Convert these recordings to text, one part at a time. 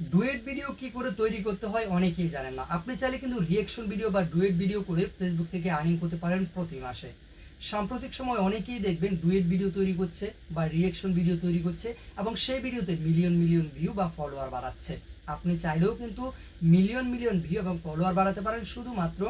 Duet video কি করে তৈরি করতে হয় অনেকেই জানেন না। আপনি চাইলে কিন্তু রিয়েকশন ভিডিও বা ডুয়েট ভিডিও করে ফেসবুক থেকে আর্নিং করতে পারেন প্রতি মাসে। সাম্প্রতিক সময় অনেকেই দেখবেন ডুয়েট ভিডিও তৈরি করছে বা রিয়েকশন ভিডিও তৈরি করছে এবং সেই ভিডিওতে মিলিয়ন মিলিয়ন ভিউ বা ফলোয়ার বাড়াচ্ছে। আপনি চাইলেও কিন্তু মিলিয়ন মিলিয়ন ভিউ এবং ফলোয়ার বাড়াতে পারেন শুধুমাত্র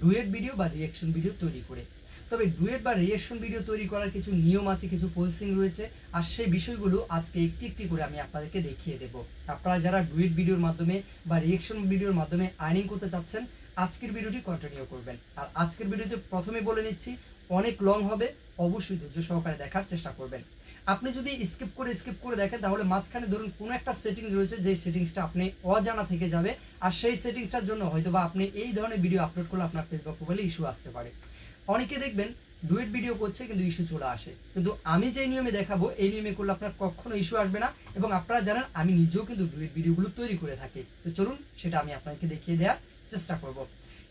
ডুয়েট ভিডিও বা রিয়েকশন ভিডিও তৈরি করে। তবে ডুয়েট বা রিয়েকশন ভিডিও তৈরি করার কিছু নিয়ম আছে, কিছু প্রসেসিং রয়েছে। আর সেই বিষয়গুলো আজকে একটি একটি করে আমি আপনাদেরকে দেখিয়ে দেব। আপনারা যারা ডুয়েট ভিডিওর মাধ্যমে বা রিয়েকশন ভিডিওর মাধ্যমে আর্নিং করতে চাচ্ছেন, আজকের ভিডিওটি কন্টিনিউ করবেন। আর আজকের ভিডিওতে প্রথমে বলে নিচ্ছি, অনেক লং হবে, অবশ্যই ধৈর্য সহকারে দেখার চেষ্টা করবেন। আপনি যদি স্কিপ করে স্কিপ করে দেখেন, তাহলে মাঝখানে ধরুন কোনো একটা সেটিংস রয়েছে যে সেটিংসটা আপনি অজানা থেকে যাবে। আর সেই সেটিংসটার জন্য হয়তো বা আপনি এই ধরনের ভিডিও আপলোড করলে আপনার ফেসবুক প্রোফাইলে ইস্যু আসতে পারে। অনেকে দেখবেন ডুয়েট ভিডিও করছে, কিন্তু ইস্যু চলে আসে। কিন্তু আমি যে নিয়মে দেখাবো, এই নিয়মে করলে আপনার কখনো ইস্যু আসবে না। এবং আপনারা জানেন, আমি নিজেও কিন্তু ডুয়েট ভিডিওগুলো তৈরি করে থাকি। তো চলুন, সেটা আমি আপনাকে দেখিয়ে দেওয়ার চেষ্টা করব।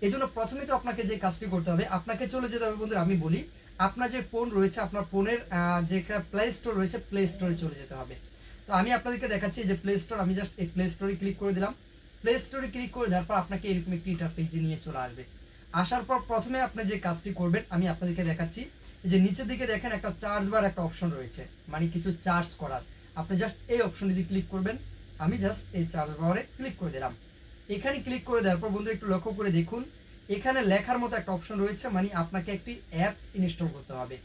এই জন্য প্রথমে তো আপনাকে যে কাজটি করতে হবে, আপনাকে চলে যেতে হবে বন্ধুরা, আমি বলি, আপনার যে ফোন রয়েছে, আপনার ফোনের যে প্লে স্টোর রয়েছে প্লে স্টোরে চলে যেতে হবে। তো আমি আপনাদেরকে দেখাচ্ছি যে প্লে স্টোর আমি জাস্ট এই প্লে স্টোরে ক্লিক করে দিলাম। প্লে স্টোরে ক্লিক করে দেওয়ার পর আপনাকে এরকম একটি ইন্টারপেজে নিয়ে চলে আসবে। আসার পর প্রথমে আপনি যে কাজটি করবেন, আমি আপনাদেরকে দেখাচ্ছি। যে নিচের দিকে দেখেন একটা চার্জ বার একটা অপশন রয়েছে মানে কিছু চার্জ করার। আপনি জাস্ট এই অপশনটি ক্লিক করবেন। আমি জাস্ট এই চার্জ বারে ক্লিক করে দিলাম। এখানে ক্লিক করে দেওয়ার পর বন্ধু একটু লক্ষ্য করে দেখুন, এখানে লেখার মতো একটা অপশন রয়েছে মানে আপনাকে একটি অ্যাপস ইনস্টল করতে হবে।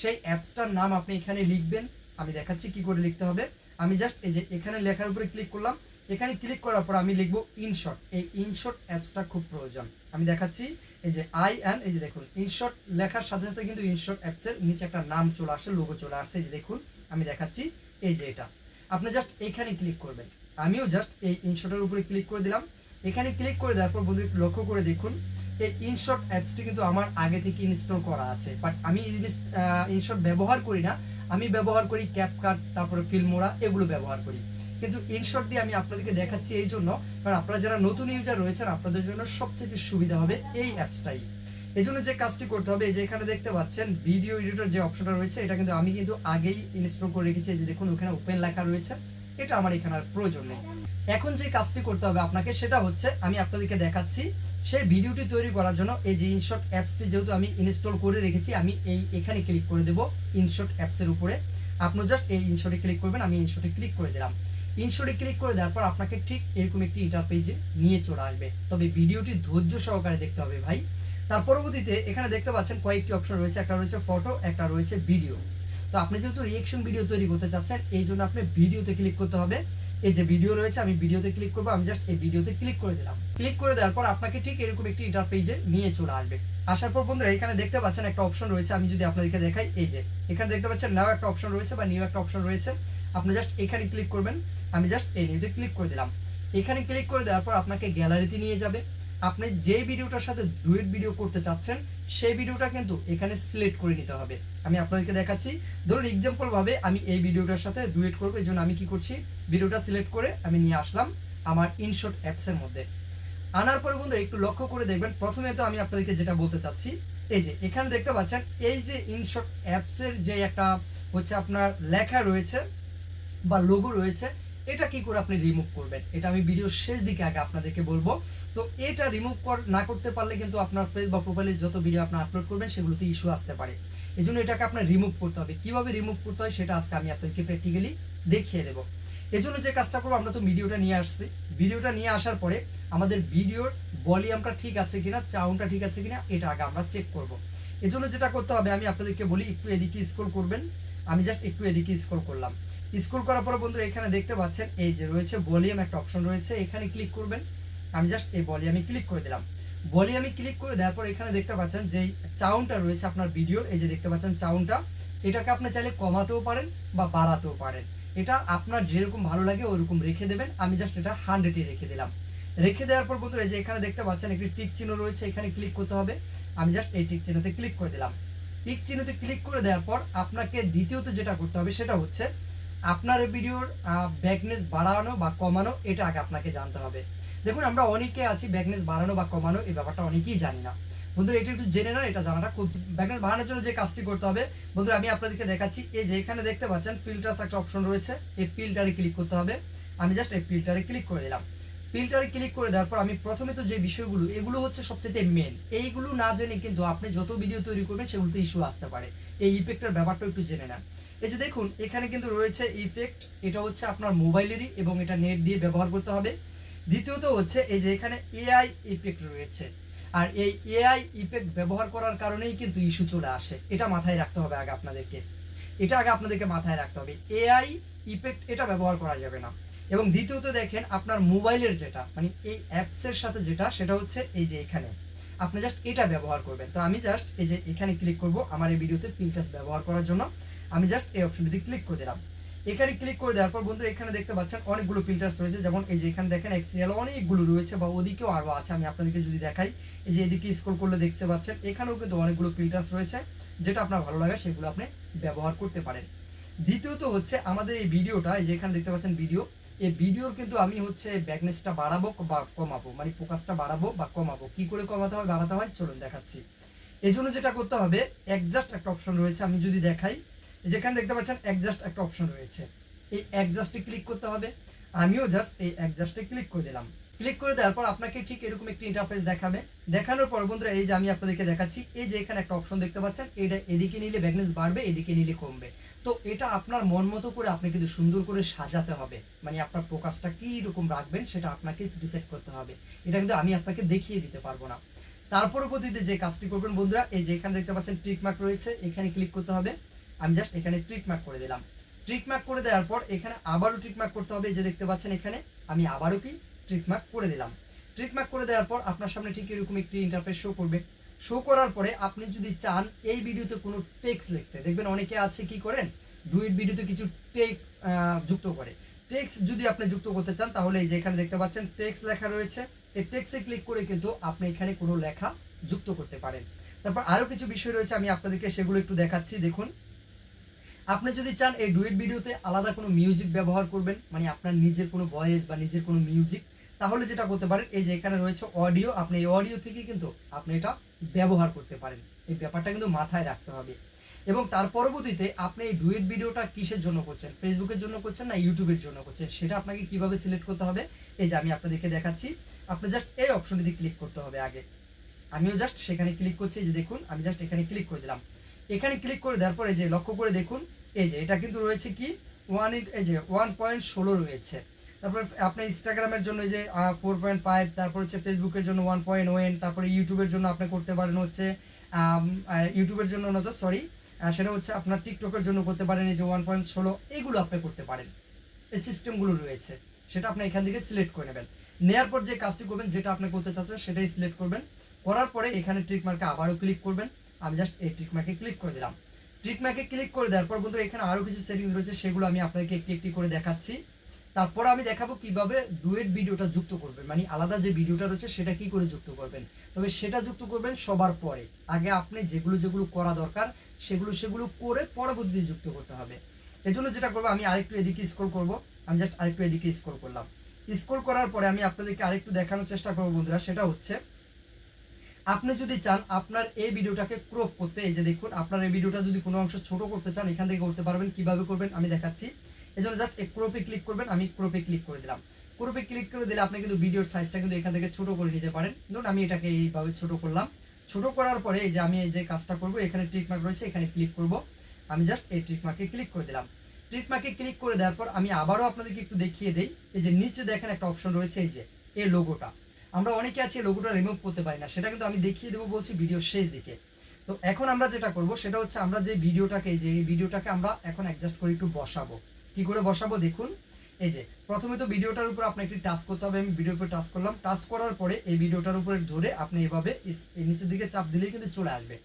সেই অ্যাপসটার নাম আপনি এখানে লিখবেন। আমি দেখাচ্ছি কি করে লিখতে হবে। আমি জাস্ট এই যে এখানে লেখার উপরে ক্লিক করলাম। এখানে ক্লিক করার পর আমি লিখব ইনশর্ট এই ইনশর্ট অ্যাপসটা খুব প্রয়োজন। আমি দেখাচ্ছি, এই যে আই অ্যান এই যে দেখুন ইনশর্ট লেখার সাথে সাথে কিন্তু ইনশট অ্যাপসের নিচে একটা নাম চলে আসে লোগো চলে আসছে এই যে দেখুন, আমি দেখাচ্ছি, এই যে এটা। আপনি জাস্ট এইখানে ক্লিক করবেন। আমিও জাস্ট এই ইনশর্টের উপরে ক্লিক করে দিলাম। এখানে ক্লিক করে দেওয়ার পর বন্ধু লক্ষ্য করে দেখুন এই ইনশট অ্যাপসটি কিন্তু আমার আগে থেকে ইনস্টল করা আছে। বাট আমি ইনশট ব্যবহার করি না। আমি ব্যবহার করি ক্যাপকাট তারপরে ফিল্মোরা এগুলো ব্যবহার করি। কিন্তু ইনশট দিয়ে আমি আপনাদেরকে দেখাচ্ছি এই জন্য, কারণ আপনারা যারা নতুন ইউজার রয়েছেন, আপনাদের জন্য সবথেকে সুবিধা হবে এই অ্যাপসটাই এই জন্য যে কাজটি করতে হবে যে এখানে দেখতে পাচ্ছেন ভিডিও এডিটর যে অপশনটা রয়েছে, এটা কিন্তু আমি কিন্তু আগেই ইনস্টল করে রেখেছি। যে দেখুন, ওখানে ওপেন লেখা রয়েছে। এটা আমার এখানে আর প্রয়োজন নেই। এখন যে কাজটি করতে হবে আপনাকে সেটা হচ্ছে আমি আপনাদেরকে দেখাচ্ছি, সেই ভিডিওটি তৈরি করার জন্য এই যে ইনশট অ্যাপসটি যেহেতু আমি ইনস্টল করে রেখেছি, আমি এই এখানে ক্লিক করে দেবো ইনশট অ্যাপসের উপরে। আপনি জাস্ট এই ইনশটে ক্লিক করবেন, আমি ইনশটে ক্লিক করে দিলাম। ইনশটে ক্লিক করে দেওয়ার পর আপনাকে ঠিক এরকম একটি ইন্টারপেজে নিয়ে চলে আসবে। তবে ভিডিওটি ধৈর্য সহকারে দেখতে হবে ভাই। তার পরবর্তীতে এখানে দেখতে পাচ্ছেন কয়েকটি অপশন রয়েছে, একটা রয়েছে ফটো একটা রয়েছে ভিডিও তো আপনি যেহেতু রিয়েকশন ভিডিও তৈরি করতে চাচ্ছেন, এই জন্য আপনি ভিডিওতে ক্লিক করতে হবে। এই যে ভিডিও রয়েছে, আমি ভিডিওতে ক্লিক করব, আমি জাস্ট এই ভিডিওতে ক্লিক করে দিলাম। ক্লিক করে দেওয়ার পর আপনাকে ঠিক এরকম একটি ইন্টারপেজে নিয়ে চলে আসবে। আসার পর বন্ধুরা, এখানে দেখতে পাচ্ছেন একটা অপশন রয়েছে, আমি যদি আপনাদেরকে দেখাই, এই যে, এখানে দেখতে পাচ্ছেন নাও একটা অপশন রয়েছে বা নিউ একটা অপশন রয়েছে। আপনি জাস্ট এখানে ক্লিক করবেন, আমি জাস্ট এই নিউতে ক্লিক করে দিলাম। এখানে ক্লিক করে দেওয়ার পর আপনাকে গ্যালারিতে নিয়ে যাবে। আপনি যে ভিডিওটার সাথে ডুয়েট ভিডিও করতে চাচ্ছেন, সেই ভিডিওটা কিন্তু এখানে সিলেক্ট করে নিতে হবে। আমি আপনাদেরকে দেখাচ্ছি। ধরুন এক্সাম্পল ভাবে আমি এই ভিডিওটার সাথে ডুয়েট করব, এই জন্য আমি কি করছি? ভিডিওটা সিলেক্ট করে আমি নিয়ে আসলাম আমার ইনশট অ্যাপসের মধ্যে। আনার পরে বন্ধু একটু লক্ষ্য করে দেখবেন, প্রথমে তো আমি আপনাদেরকে যেটা বলতে চাচ্ছি, এই যে এখানে দেখতে পাচ্ছেন, এই যে ইনশট অ্যাপসের যে একটা হচ্ছে আপনার লেখা রয়েছে বা লোগো রয়েছে এটা কি করে আপনি রিমুভ করবেন? এটা আমি ভিডিওর শেষ দিকে আগে আপনাদেরকে বলব। তো এটা রিমুভ না করতে পারলে কিন্তু আপনার ফেস বা প্রোফাইলে যত ভিডিও আপনি আপলোড করবেন, সেগুলোতে ইস্যু আসতে পারে। এই জন্য এটাকে আপনার রিমুভ করতে হবে। কীভাবে রিমুভ করতে হয় সেটা আজকে আমি আপনাদেরকে প্র্যাকটিক্যালি দেখিয়ে দেবো। এই জন্য যে কাজটা করব, আমরা তো ভিডিওটা নিয়ে আসছি। ভিডিওটা নিয়ে আসার পরে আমাদের ভিডিওর ভলিউমটা ঠিক আছে কিনা চাউন্ডটা ঠিক আছে কিনা, এটা আগে আমরা চেক করব। এই জন্য যেটা করতে হবে, আমি আপনাদেরকে বলি, একটু এদিকে স্ক্রল করবেন। আমি জাস্ট একটু এদিকে স্ক্রল করলাম। স্ক্রল করার পরে বন্ধুরা এখানে দেখতে পাচ্ছেন, এই যে রয়েছে ভলিউম একটা অপশন রয়েছে, এখানে ক্লিক করবেন। আমি জাস্ট এই ভলিউমে ক্লিক করে দিলাম। ভলিউমে ক্লিক করে দেওয়ার পর এখানে দেখতে পাচ্ছেন যে চাউনটা রয়েছে আপনার ভিডিওর এই যে দেখতে পাচ্ছেন চাউনটা এটাকে আপনি চাইলে কমাতেও পারেন বা বাড়াতেও পারেন। এটা আপনার যেরকম ভালো লাগে ওরকম রেখে দেবেন। আমি জাস্ট এটা হান্ড্রেডে রেখে দিলাম। রেখে দেওয়ার পর বন্ধুরা এই যে এখানে দেখতে পাচ্ছেন একটি টিক চিহ্ন রয়েছে, এখানে ক্লিক করতে হবে। আমি জাস্ট এই টিক চিহ্নতে ক্লিক করে দিলাম। টিক চিহ্নতে ক্লিক করে দেওয়ার পর আপনাকে দ্বিতীয়ত যেটা করতে হবে সেটা হচ্ছে আপনার ভিডিওর ব্যাকনেস বাড়ানো বা কমানো এটা আগে আপনাকে জানতে হবে। দেখুন, আমরা অনেকে আছি ব্যাকনেস বাড়ানো বা কমানো, এই ব্যাপারটা অনেকেই জানি না। বন্ধুরা, এটা একটু জেনে না এটা জানাটা খুব ব্যাকনেস বাড়ানোর জন্য যে কাজটি করতে হবে। বন্ধুরা, আমি আপনাদেরকে দেখাচ্ছি, এই যে এখানে দেখতে পাচ্ছেন ফিল্টার্স একটা অপশন রয়েছে, এই ফিল্টারে ক্লিক করতে হবে। আমি জাস্ট এই ফিল্টারে ক্লিক করে দিলাম। ফিল্টারে ক্লিক করে দেওয়ার পর আমি প্রথমে তো যে বিষয়গুলো, এগুলো হচ্ছে সবচেয়ে মেন এইগুলো না জেনে কিন্তু আপনি যত ভিডিও তৈরি করবেন সেগুলোতে ইস্যু আসতে পারে। এই ইফেক্টের ব্যাপারটা একটু জেনে নেন। এই যে দেখুন, এখানে কিন্তু রয়েছে ইফেক্ট এটা হচ্ছে আপনার মোবাইলেরই এবং এটা নেট দিয়ে ব্যবহার করতে হবে। দ্বিতীয়ত হচ্ছে এই যে এখানে এআই ইফেক্ট রয়েছে। আর এই এআই ইফেক্ট ব্যবহার করার কারণেই কিন্তু ইস্যু চলে আসে। এটা মাথায় রাখতে হবে আগে আপনাদেরকে। এটা আগে আপনাদেরকে মাথায় রাখতে হবে। এআই ইফেক্ট এটা ব্যবহার করা যাবে না। এবং দ্বিতীয়ত দেখেন, আপনার মোবাইলের যেটা মানে এই অ্যাপসের সাথে যেটা, সেটা হচ্ছে এই যে এখানে। আপনি জাস্ট এটা ব্যবহার করবেন। তো আমি জাস্ট এই যে এখানে ক্লিক করব আমার এই ভিডিওতে ফিল্টার্স ব্যবহার করার জন্য। আমি জাস্ট এই অপশনটিতে ক্লিক করে দিলাম। এখানে ক্লিক করে দেওয়ার পর বন্ধু এখানে দেখতে পাচ্ছেন অনেকগুলো ফিল্টার্স রয়েছে। যেমন এই যে এখানে দেখেন এক্সিএল অনেকগুলো রয়েছে বা ওদিকেও আরও আছে, আমি আপনাদেরকে যদি দেখাই। এই যে এদিকে স্ক্রল করলে দেখতে পাচ্ছেন, এখানেও কিন্তু অনেকগুলো ফিল্টার্স রয়েছে, যেটা আপনার ভালো লাগে সেগুলো আপনি ব্যবহার করতে পারেন। দ্বিতীয়ত হচ্ছে আমাদের এই ভিডিওটা, এই যে এখানে দেখতে পাচ্ছেন ভিডিও এই ভিডিওর কিন্তু আমি হচ্ছে ব্যাকনেসটা বাড়াবো বা কমাবো মানে ফোকাসটা বাড়াবো বা কমাবো। কি করে কমাতে হয়, বাড়াতে হয়, চলুন দেখাচ্ছি। এই জন্য যেটা করতে হবে একজাস্ট একটা অপশন রয়েছে, আমি যদি দেখাই। যেখানে দেখতে পাচ্ছেন একজাস্ট একটা অপশন রয়েছে। এই একজাস্টে ক্লিক করতে হবে। আমিও জাস্ট এই একজাস্টে ক্লিক করে দিলাম। ক্লিক করে দেওয়ার পর আপনাকে ঠিক এরকম একটি ইন্টারফেস দেখাবে। দেখানোর পর বন্ধুরা, এই যে আমি আপনাদেরকে দেখাচ্ছি, এই যে এখানে একটা অপশন দেখতে পাচ্ছেন, এটা এদিকে নিলে ব্যাকনেস বাড়বে, এদিকে নিলে কমবে। তো এটা আপনার মন মতো করে আপনি কিন্তু সুন্দর করে সাজাতে হবে। মানে আপনার ফোকাসটা কি রকম রাখবেন, সেটা আপনাকে ডিসাইড করতে হবে। এটা কিন্তু আমি আপনাকে দেখিয়ে দিতে পারব না। তার পরবর্তীতে যে কাজটি করবেন বন্ধুরা, এই যে এখানে দেখতে পাচ্ছেন ট্রিকমার্ক রয়েছে, এখানে ক্লিক করতে হবে। আমি জাস্ট এখানে ট্রিটমার্ক করে দিলাম। ট্রিটমার্ক করে দেওয়ার পর এখানে আবারও ট্রিটমার্ক করতে হবে যে দেখতে পাচ্ছেন এখানে, আমি আবারও কি ট্রিটমার্ক করে দিলাম। ট্রিটমার্ক করে দেওয়ার পর আপনার সামনে ঠিক এরকম একটি ইন্টারফেস শো করবে। শো করার পরে আপনি যদি চান, এই ভিডিওতে কোনো টেক্স লিখতে। দেখবেন অনেকে আছে কি করেন? ডুইট ভিডিওতে কিছু টেক্স যুক্ত করে। টেক্স যদি আপনি যুক্ত করতে চান, তাহলে এই যে এখানে দেখতে পাচ্ছেন টেক্স লেখা রয়েছে। এই টেক্সে ক্লিক করে কিন্তু আপনি এখানে কোনো লেখা যুক্ত করতে পারেন। তারপর আরও কিছু বিষয় রয়েছে, আমি আপনাদেরকে সেগুলো একটু দেখাচ্ছি। দেখুন আপনি যদি চান এই ডুয়েট ভিডিওতে আলাদা কোনো মিউজিক ব্যবহার করবেন মানে আপনার নিজের কোনো ভয়েস বা নিজের কোনো মিউজিক, তাহলে যেটা করতে পারেন, এই যে এখানে রয়েছে অডিও, আপনি এই অডিও থেকে কিন্তু আপনি এটা ব্যবহার করতে পারেন। এই ব্যাপারটা কিন্তু মাথায় রাখতে হবে। এবং তার পরবর্তীতে আপনি এই ডুয়েট ভিডিওটা কিসের জন্য করছেন? ফেসবুকের জন্য করছেন না ইউটিউবের জন্য করছেন? সেটা আপনাকে কীভাবে সিলেক্ট করতে হবে? এই যে আমি আপনাদেরকে দেখাচ্ছি। আপনি জাস্ট এই অপশনটিতে ক্লিক করতে হবে আগে। আমিও জাস্ট সেখানে ক্লিক করছি যে দেখুন, আমি জাস্ট এখানে ক্লিক করে দিলাম। এখানে ক্লিক করে দেওয়ার পরে যে লক্ষ্য করে দেখুন এই যে, এটা কিন্তু রয়েছে কি? ওয়ান এই যে ওয়ান পয়েন্ট ষোলো রয়েছে। তারপর আপনি ইনস্টাগ্রামের জন্য যে ফোর পয়েন্ট ফাইভ তারপর হচ্ছে ফেসবুকের জন্য ওয়ান পয়েন্ট ওয়েন তারপরে ইউটিউবের জন্য আপনি করতে পারেন হচ্ছে ইউটিউবের জন্য না সরি সেটা হচ্ছে আপনার টিকটকের জন্য করতে পারেন, এই যে ওয়ান পয়েন্ট ষোলো, এগুলো আপনি করতে পারেন। এই সিস্টেমগুলো রয়েছে, সেটা আপনি এখান থেকে সিলেক্ট করে নেবেন। নেওয়ার পর যে কাজটি করবেন, যেটা আপনি করতে চাচ্ছেন, সেটাই সিলেক্ট করবেন। করার পরে এখানে ট্রিক মার্কে আবারও ক্লিক করবেন। আমি জাস্ট এই ট্রিক মার্কে ক্লিক করে দিলাম। ট্রিক মার্কে ক্লিক করে দেওয়ার পর বন্ধু এখানে আরও কিছু সেটিংস রয়েছে, সেগুলো আমি আপনাকে একটি একটি করে দেখাচ্ছি। তারপর আমি দেখাবো কীভাবে ডুয়েট ভিডিওটা যুক্ত করবেন। মানে আলাদা যে ভিডিওটা রয়েছে, সেটা কি করে যুক্ত করবেন? তবে সেটা যুক্ত করবেন সবার পরে। আগে আপনি যেগুলো যেগুলো করা দরকার, সেগুলো সেগুলো করে পরবর্তীতে যুক্ত করতে হবে। এজন্য যেটা করব, আমি আরেকটু এদিকে স্ক্রল করব। আমি জাস্ট আরেকটু এদিকে স্ক্রল করলাম। স্ক্রল করার পরে আমি আপনাদেরকে আরেকটু দেখানোর চেষ্টা করব বন্ধুরা, সেটা হচ্ছে আপনি যদি চান আপনার এই ভিডিওটাকে ক্রপ করতে, এই যে দেখুন, আপনার এই ভিডিওটা যদি কোনো অংশ ছোট করতে চান, এখান থেকে করতে পারবেন, কীভাবে করবেন আমি দেখাচ্ছি। এই জন্য জাস্ট ক্রপে ক্লিক করবেন, আমি ক্রপে ক্লিক করে দিলাম। ক্রপে ক্লিক করে দিলে আপনি কিন্তু ভিডিওর সাইজটা কিন্তু এখান থেকে ছোট করে নিতে পারেন। ধরুন আমি এটাকে এইভাবে ছোট করলাম। ছোট করার পরে এই যে আমি এই যে কাজটা করব, এখানে ট্রিক মার্ক রয়েছে, এখানে ক্লিক করব। আমি জাস্ট এই ট্রিক মার্কে ক্লিক করে দিলাম। ট্রিক মার্কে ক্লিক করে দেওয়ার পর আমি আবারও আপনাদেরকে একটু দেখিয়ে দেই। এই যে নিচে দেখেন একটা অপশন রয়েছে, এই যে, এই লোগোটা আমরা অনেকে আছি লোগোটা রিমুভ করতে পারি না, সেটা কিন্তু আমি দেখিয়ে দেবো বলছি ভিডিও শেষ দিকে। তো এখন আমরা যেটা করব, সেটা হচ্ছে আমরা যে ভিডিওটাকে যে ভিডিওটাকে আমরা এখন অ্যাডজাস্ট করে একটু বসাবো। কি করে বসাবো দেখুন? এই যে, প্রথমে তো ভিডিওটার উপর আপনাকে টাচ করতে হবে, আমি ভিডিওর উপর টাচ করলাম। টাচ করার পরে এই ভিডিওটার উপরে ধরে আপনি এভাবে নিচের দিকে চাপ দিলেই কিন্তু চলে আসবে।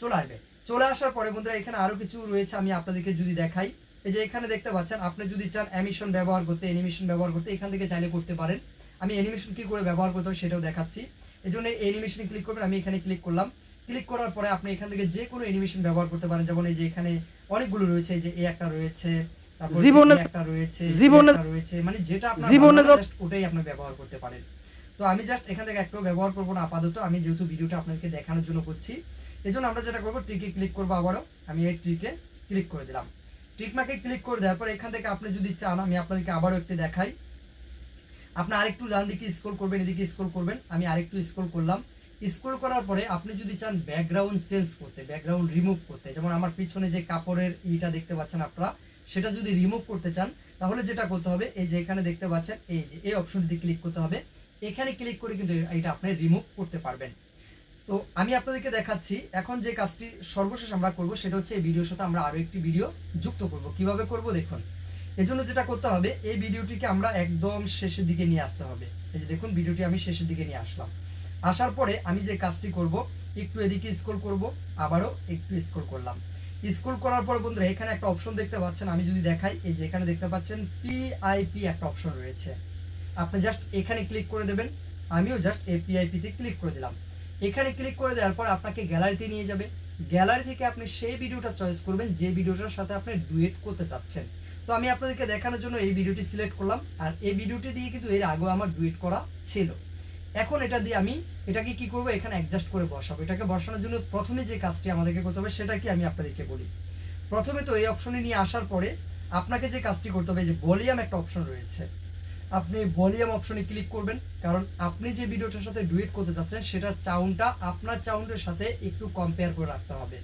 চলে আসবে। চলে আসার পরে বন্ধুরা, এখানে আরও কিছু রয়েছে, আমি আপনাদেরকে যদি দেখাই। এই যে এখানে দেখতে পাচ্ছেন, আপনি যদি চান অ্যানিমেশন ব্যবহার করতে অ্যানিমেশন ব্যবহার করতে, এখান থেকে চাইলে করতে পারেন। আমি অ্যানিমেশন কি করে ব্যবহার করতে হয় সেটাও দেখাচ্ছি। এই জন্য অ্যানিমেশনে ক্লিক করবেন আমি এখানে ক্লিক করলাম। ক্লিক করার পরে আপনি এখান থেকে যে কোনো অ্যানিমেশন ব্যবহার করতে পারেন। যেমন এই যে এখানে অনেকগুলো রয়েছে যে এই একটা রয়েছে জীবনে- একটা রয়েছে জীবনে- রয়েছে মানে যেটা আপনার জীবনে ভালো লাগে যত- just ওটাই আপনি ব্যবহার করতে পারেন। তো আমি জাস্ট এখান থেকে একটাও ব্যবহার করব না আপাতত। আমি যেহেতু ভিডিওটা আপনাদেরকে দেখানোর জন্য করছি এই জন্য আমরা যেটা করব ট্রিকে ক্লিক করব আবারও। আমি এই ট্রিকে ক্লিক করে দিলাম। ক্লিক করে দেওয়ার পর এখান থেকে আপনি যদি চান আমি আপনাদেরকে আবারও একটু দেখাই। আপনি আরেকটু ডান দিকে স্ক্রল করবেন, এদিকে স্ক্রল করবেন, আমি আরেকটু স্ক্রল করলাম। স্ক্রল করার পরে আপনি যদি চান ব্যাকগ্রাউন্ড চেঞ্জ করতে ব্যাকগ্রাউন্ড রিমুভ করতে, যেমন আমার পিছনে যে কাপড়ের ইটা দেখতে পাচ্ছেন আপনারা, সেটা যদি রিমুভ করতে চান, তাহলে যেটা করতে হবে, এই যে এখানে দেখতে পাচ্ছেন, এই যে, এই অপশনটি ক্লিক করতে হবে। এখানে ক্লিক করে কিন্তু এটা আপনি রিমুভ করতে পারবেন। তো আমি আপনাদেরকে দেখাচ্ছি, এখন যে কাজটি সর্বশেষ আমরা করব, সেটা হচ্ছে এই ভিডিওর সাথে আমরা আরও একটি ভিডিও যুক্ত করব। কীভাবে করব, দেখুন। এজন্য যেটা করতে হবে, এই ভিডিওটিকে আমরা একদম শেষের দিকে নিয়ে আসতে হবে। এই যে দেখুন, ভিডিওটি আমি শেষের দিকে নিয়ে আসলাম। আসার পরে আমি যে কাজটি করব, একটু এদিকে স্ক্রল করব, আবারও একটু স্ক্রল করলাম। স্ক্রল করার পর বন্ধুরা, এখানে একটা অপশন দেখতে পাচ্ছেন, আমি যদি দেখাই, এই যে এখানে দেখতে পাচ্ছেন পিআইপি একটা অপশন রয়েছে। আপনি জাস্ট এখানে ক্লিক করে দেবেন, আমিও জাস্ট এই পিআইপিতে ক্লিক করে দিলাম। এখানে ক্লিক করে দেওয়ার পর আপনাকে গ্যালারিতে নিয়ে যাবে। গ্যালারি থেকে আপনি সেই ভিডিওটা চয়েস করবেন, যে ভিডিওটার সাথে আপনি ডুয়েট করতে চাচ্ছেন। তো আমি আপনাদেরকে দেখানোর জন্য এই ভিডিওটি সিলেক্ট করলাম, আর এই ভিডিওটি দিয়ে কিন্তু এর আগেও আমার ডুয়েট করা ছিল। এখন এটা দিয়ে আমি এটাকে কি করব, এখানে অ্যাডজাস্ট করে বসাবো। এটাকে বসানোর জন্য প্রথমে যে কাজটি আমাদেরকে করতে হবে, সেটা কি আমি আপনাদেরকে বলি। প্রথমে তো এই অপশনে নিয়ে আসার পরে আপনাকে যে কাজটি করতে হবে যে ভলিউম একটা অপশন রয়েছে। আপনি ভলিউম অপশনে ক্লিক করবেন, কারণ আপনি যে ভিডিওটার সাথে ডুয়েট করতে চাচ্ছেন, সেটার চাউন্ডটা আপনার চাউন্ডের সাথে একটু কম্পেয়ার করে রাখতে হবে।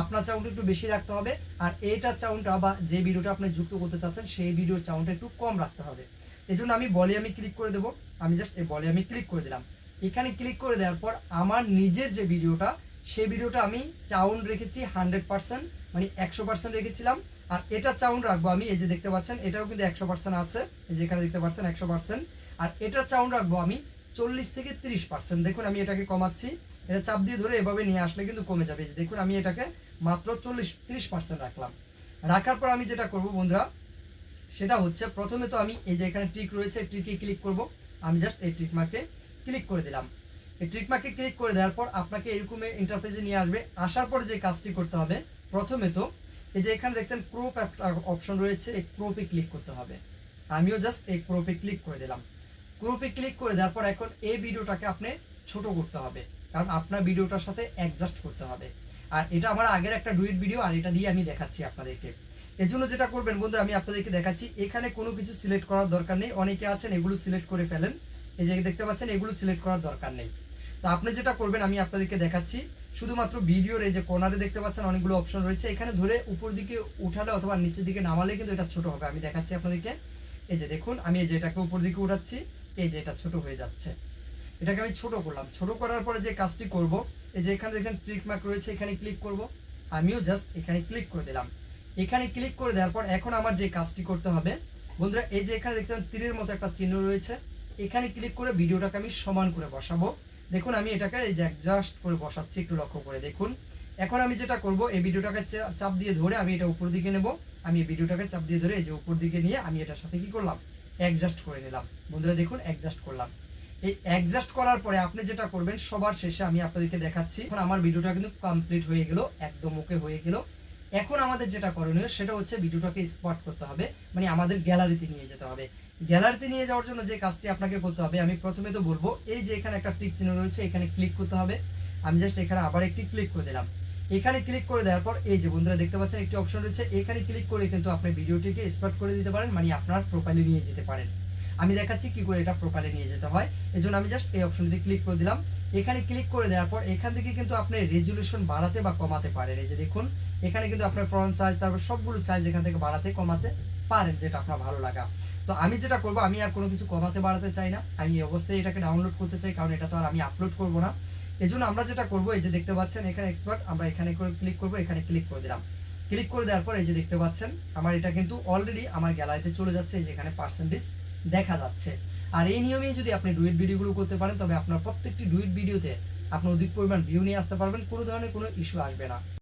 আপনার চাউন্ড একটু বেশি রাখতে হবে, আর এইটার চাউন্ডটা বা যে ভিডিওটা আপনি যুক্ত করতে চাচ্ছেন, সেই ভিডিওর চাউন্ডটা একটু কম রাখতে হবে। এই জন্য আমি ভলিউমে ক্লিক করে দেবো। আমি জাস্ট এই ভলিউমে ক্লিক করে দিলাম। এখানে ক্লিক করে দেওয়ার পর আমার নিজের যে ভিডিওটা, সেই ভিডিওটা আমি চাউন্ড রেখেছি হান্ড্রেড পার্সেন্ট মানে একশো পার্সেন্ট রেখেছিলাম। আর এটা চাউন্ড রাখব আমি, এই যে দেখতে পাচ্ছেন, এটাও কিন্তু একশো পার্সেন্ট আছে, এই যে এখানে দেখতে পাচ্ছেন, একশো পার্সেন্ট আর এটার চাউন্ড রাখব আমি চল্লিশ থেকে তিরিশ পার্সেন্ট দেখুন আমি এটাকে কমাচ্ছি, এটা চাপ দিয়ে ধরে এভাবে নিয়ে আসলে কিন্তু কমে যাবে। যে দেখুন আমি এটাকে মাত্র চল্লিশ, তিরিশ পার্সেন্ট রাখলাম। রাখার পর আমি যেটা করব বন্ধুরা, সেটা হচ্ছে প্রথমে তো আমি এই যে এখানে ট্রিক রয়েছে ট্রিকে ক্লিক করব। আমি জাস্ট এই ট্রিক মার্কে ক্লিক করে দিলাম। এই ট্রিক মার্কে ক্লিক করে দেওয়ার পর আপনাকে এরকম ইন্টারফেসে নিয়ে আসবে। আসার পর যে কাজটি করতে হবে প্রথমে তো এই যে এখানে দেখছেন ক্রোপ অপশন রয়েছে, এই ক্রোপে ক্লিক করতে হবে। আমিও জাস্ট এই ক্রোপে ক্লিক করে দিলাম। ক্রোপে ক্লিক করে দেওয়ার পর এখন এই ভিডিওটাকে আপনি ছোট করতে হবে, কারণ আপনার ভিডিওটার সাথে অ্যাডজাস্ট করতে হবে। আর এটা আমার আগের একটা ডুইট ভিডিও আর এটা দিয়ে আমি দেখাচ্ছি আপনাদেরকে। এর জন্য যেটা করবেন বন্ধু, আমি আপনাদেরকে দেখাচ্ছি, এখানে কোনো কিছু সিলেক্ট করার দরকার নেই। অনেকে আছেন, এগুলো সিলেক্ট করে ফেলেন। এই যে দেখতে পাচ্ছেন, এগুলো সিলেক্ট করার দরকার নেই। তো আপনি যেটা করবেন, আমি আপনাদেরকে দেখাচ্ছি। শুধুমাত্র ভিডিওর এই যে কোনারে দেখতে পাচ্ছেন অনেকগুলো অপশন রয়েছে। এখানে ধরে উপর দিকে উঠালে অথবা নিচের দিকে নামালে কিন্তু এটা ছোট হবে। আমি দেখাচ্ছি আপনাদেরকে। এই যে দেখুন, আমি এই যে এটাকে উপর দিকে উঠাচ্ছি, এই যে এটা ছোট হয়ে যাচ্ছে। এটাকে আমি ছোট করলাম। ছোট করার পরে যে কাজটি করব, এই যে এখানে দেখছেন ট্রিক মার্ক রয়েছে, এখানে ক্লিক করব। আমিও জাস্ট এখানে ক্লিক করে দিলাম। এখানে ক্লিক করে দেওয়ার পর এখন আমার যে কাজটি করতে হবে, বন্ধুরা, এই যে এখানে দেখছেন তীরের মতো একটা চিহ্ন রয়েছে। এখানে ক্লিক করে ভিডিওটাকে আমি সমান করে বসাবো। দেখুন, আমি এটাকে এই যে অ্যাডজাস্ট করে বসাচ্ছি, একটু লক্ষ্য করে দেখুন। এখন আমি যেটা করব, এই ভিডিওটাকে চাপ দিয়ে ধরে আমি এটা উপর দিকে নেব। আমি এই ভিডিওটাকে চাপ দিয়ে ধরে এই যে উপর দিকে নিয়ে আমি এটার সাথে কি করলাম? অ্যাডজাস্ট করে নিলাম। বন্ধুরা, দেখুন অ্যাডজাস্ট করলাম। এই অ্যাডজাস্ট করার পরে আপনি যেটা করবেন, সবার শেষে আমি আপনাদেরকে দেখাচ্ছি। এখন আমার ভিডিওটা কিন্তু কমপ্লিট হয়ে গেল, একদম ওকে হয়ে গেল। এখন আমাদের যেটা করণীয়, সেটা হচ্ছে ভিডিওটাকে স্পট করতে হবে মানে আমাদের গ্যালারিতে নিয়ে যেতে হবে। গ্যালারিতে নিয়ে যাওয়ার জন্য যে কাজটি আপনাকে করতে হবে, আমি প্রথমে তো বলব, এই যে এখানে একটা টিক চিহ্ন রয়েছে, এখানে ক্লিক করতে হবে। আমি জাস্ট এখানে আবার একটি ক্লিক করে দিলাম। এখানে ক্লিক করে দেওয়ার পর, এই যে বন্ধুরা দেখতে পাচ্ছেন, একটি অপশন রয়েছে। এখানে ক্লিক করে কিন্তু আপনি ভিডিওটিকে স্পট করে দিতে পারেন মানে আপনার প্রোফাইলে নিয়ে যেতে পারেন। আমি দেখাচ্ছি কি করে এটা প্রোফাইলে নিয়ে যেতে হয়। এই আমি জাস্ট এই অপশনটিতে ক্লিক করে দিলাম। এখানে ক্লিক করে দেওয়ার পর, এখান থেকে কিন্তু আপনি রেজুলেশন বাড়াতে বা কমাতে পারেন। এই যে দেখুন, এখানে কিন্তু আপনার ফ্রন্ট সাইজ তারপর সবগুলো সাইজ এখান থেকে বাড়াতে, কমাতে পারেন যেটা আপনার ভালো লাগা। তো আমি যেটা করব, আমি আর কোনো কিছু কমাতে বাড়াতে চাই না। আমি এই অবস্থায় এটাকে ডাউনলোড করতে চাই, কারণ এটা তো আর আমি আপলোড করব না। এই জন্য আমরা যেটা করব, এই যে দেখতে পাচ্ছেন এখানে এক্সপার্ট আমরা এখানে করে ক্লিক করব, এখানে ক্লিক করে দিলাম। ক্লিক করে দেওয়ার পর এই যে দেখতে পাচ্ছেন, আমার এটা কিন্তু অলরেডি আমার গ্যালারিতে চলে যাচ্ছে, এই যে এখানে পার্সেন্টেজ দেখা যাচ্ছে। আর এই নিয়মেই যদি আপনি ডুয়েট ভিডিওগুলো করতে পারেন, তবে আপনার প্রত্যেকটি ডুয়েট ভিডিওতে আপনি অধিক পরিমাণ ভিউ নিয়ে আসতে পারবেন, কোনো ধরনের কোনো ইস্যু আসবে না।